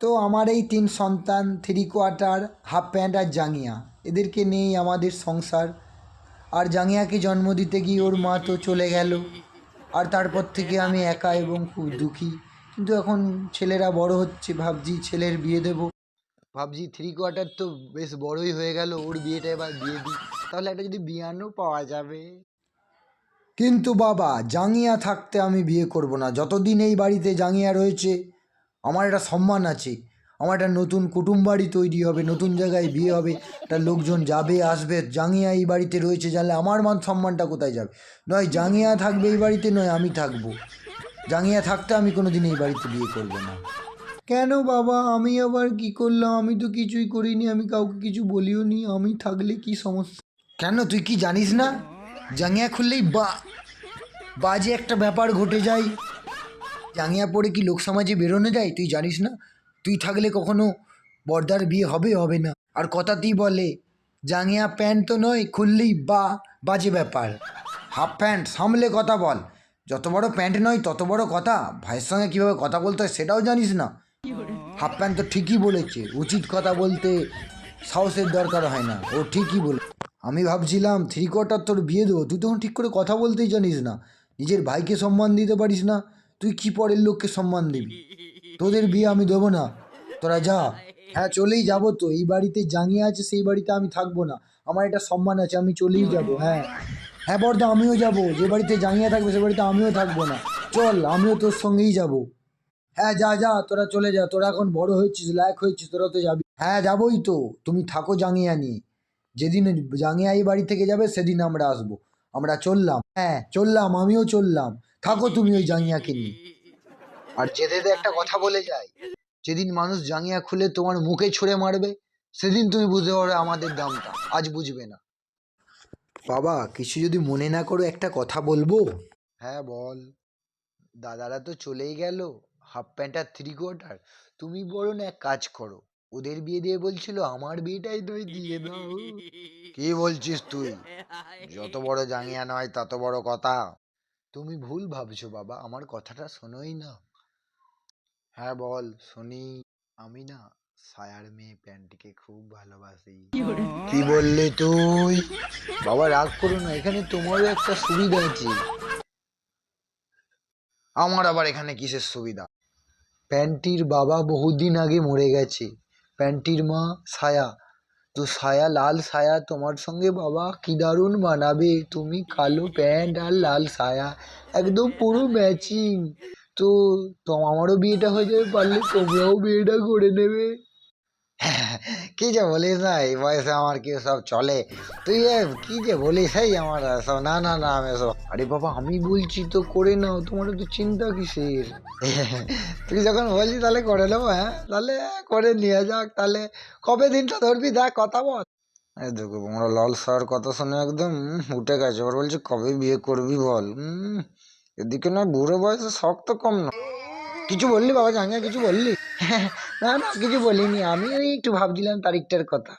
তো আমার এই তিন সন্তান থ্রি কোয়ার্টার হাফ প্যান্ট আর জাঙ্গিয়া। এদেরকে নেই আমাদের সংসার। আর জাঙ্গিয়াকে জন্ম দিতে গিয়ে ওর মা তো চলে গেল। আর তারপর থেকে আমি একা এবং খুব দুঃখী। কিন্তু এখন ছেলেরা বড় হচ্ছে, ভাবছি ছেলের বিয়ে দেবো। ভাবছি থ্রি কোয়ার্টার তো বেশ বড়ই হয়ে গেল, ওর বিয়েটা এবার দিয়ে দিই। তাহলে একটা যদি বিয়ানও পাওয়া যাবে। কিন্তু বাবা, জাঙ্গিয়া থাকতে আমি বিয়ে করব না। যতদিন এই বাড়িতে জাঙ্গিয়া রয়েছে আমার একটা সম্মান আছে। আমার একটা নতুন কুটুম বাড়ি তৈরি হবে, নতুন জায়গায় বিয়ে হবে। একটা লোকজন যাবে, আসবে, জাঙ্গিয়া এই বাড়িতে রয়েছে জানলে আমার মান সম্মানটা কোথায় যাবে? নয়, জাঙ্গিয়া থাকবে এই বাড়িতে, নয়, আমি থাকব। জাঙ্গিয়া থাকতে আমি কোনো দিন এই বাড়িতে বিয়ে করব না। কেন বাবা? আমি আবার কি করলাম? আমি তো কিছুই করিনি, আমি কাউকে কিছু বলিও নি। আমি থাকলে কি সমস্যা? কেন? তুই কি জানিস না? জাঙ্গিয়া খুললেই বা, বাজে একটা ব্যাপার ঘটে যায়। জাঙ্গিয়া পরে কি লোক সমাজে বেরোনো যায়? তুই জানিস না? তুই থাকলে কখনো বর্দার বিয়ে হবে হবে না। আর কথাতেই বলে, জাঙিয়া প্যান্ট তো নয়, খুললেই বা, বাজে ব্যাপার। হাফ প্যান্ট সামলে কথা বল। যত বড় প্যান্ট নয়, তত বড় কথা। ভাইয়ের সঙ্গে কীভাবে কথা বলতে হয়, সেটাও জানিস না? হাফ প্যান্ট তো ঠিকই বলেছে। উচিত কথা বলতে সাহসের দরকার হয় না। ও ঠিকই বলে আমি ভাবছিলাম থ্রি কোয়ার্টার তোর বিয়ে দেবো। তুই তখন ঠিক করে কথা বলতেই জানিস না। নিজের ভাইকে সম্মান দিতে পারিস না। তুই কি পরের লোককে সম্মান দিবি? তোদের বিয়ে আমি দেবো না। তোরা যা। হ্যাঁ চলেই যাব তো। এই বাড়িতে জাঙ্গিয়ে আছে, সেই বাড়িতে আমি থাকব না। আমার এটা সম্মান আছে, আমি চলেই যাব হ্যাঁ। হ্যাঁ বর্দা, আমিও যাব। যে বাড়িতে জাঙ্গিয়া থাকবে, সে বাড়িতে আমিও থাকব না। চল, আমিও তোর সঙ্গেই যাব। হ্যাঁ যা যা, তোরা চলে যা। তোরা এখন বড় হয়েছিস, লায়ক হয়েছিস, তোরা তো যাবি। হ্যাঁ যাবোই তো। তুমি থাকো জাঙিয়া নিয়ে। যেদিন জাঙ্গিয়া এই বাড়ি থেকে যাবে, সেদিন আমরা আসব। আমরা চললাম। হ্যাঁ চললাম, আমিও চললাম। থাকো তুমি ওই জাঙ্গিয়াকে নিয়ে আর যেতে যেতে একটা কথা বলে যায় যেদিন মানুষ জাঙ্গিয়া খুলে তোমার মুখে ছুঁড়ে মারবে সেদিন তুমি বুঝতে পারবে আমাদের দামটা আজ বুঝবে না। বাবা কিছু যদি মনে না করো একটা কথা বলব? হ্যাঁ বল। দাদারা তো চলেই গেল হাফ প্যান্ট আর থ্রি কোয়ার্টার তুমি বরং এক কাজ করো ওদের বিয়ে দিয়ে বলছিল আমার বিয়েটাই তুই দিয়ে দাও। কি বলছিস তুই? যত বড় জাঙ্গিয়া নয় তত বড় কথা। তুমি ভুল ভাবছ বাবা আমার কথাটা শোনোই না। হ্যাঁ বল শুনি। আমি না সায়ার মেয়ে প্যান্টকে খুব ভালোবাসি। কি বললি তুই? বাবা রাগ করো না এখানে তোমারও একটা সুবিধা আছে। আমার আবার এখানে কিসের সুবিধা? প্যান্টির বাবা বহুদিন আগে মরে গেছে। প্যান্টির মা ছায়া তো সায়া, লাল সায়া, তোমার সঙ্গে বাবা কী দারুণ বানাবে? তুমি কালো প্যান্ট আর লাল সায়া, একদম পুরো ম্যাচিং তো আমারও বিয়েটা হয়ে যাবে পারলে তোমরাও বিয়েটা করে নেবে। কি যে বলিস না, এই বয়সে আমার কি সব চলে? তুই কি যে বলিস, এই আমার সব, না না না, আমি সব, আরে বাবা, আমি বলছি তো করে নাও, তোমার তো চিন্তা কিসের? তুই যখন বলছি তাহলে করে নেব হ্যাঁ? তাহলে করে নিয়ে যাক, তাহলে কবে দিনটা ধরবি, দেখ, কথা বল। দেখো আমরা লাল স্যার কথা শুনে একদম উঠে গেছে ওর বলছে কবে বিয়ে করবি বল এদিকে না বুড়ো বয়সে শখ তো কম না। কিছু বললি বাবা জাঙ্গা কিছু বললি। না না, কিছু বলিনি আমি, ওই একটু ভাবছিলাম তারিখটার কথা।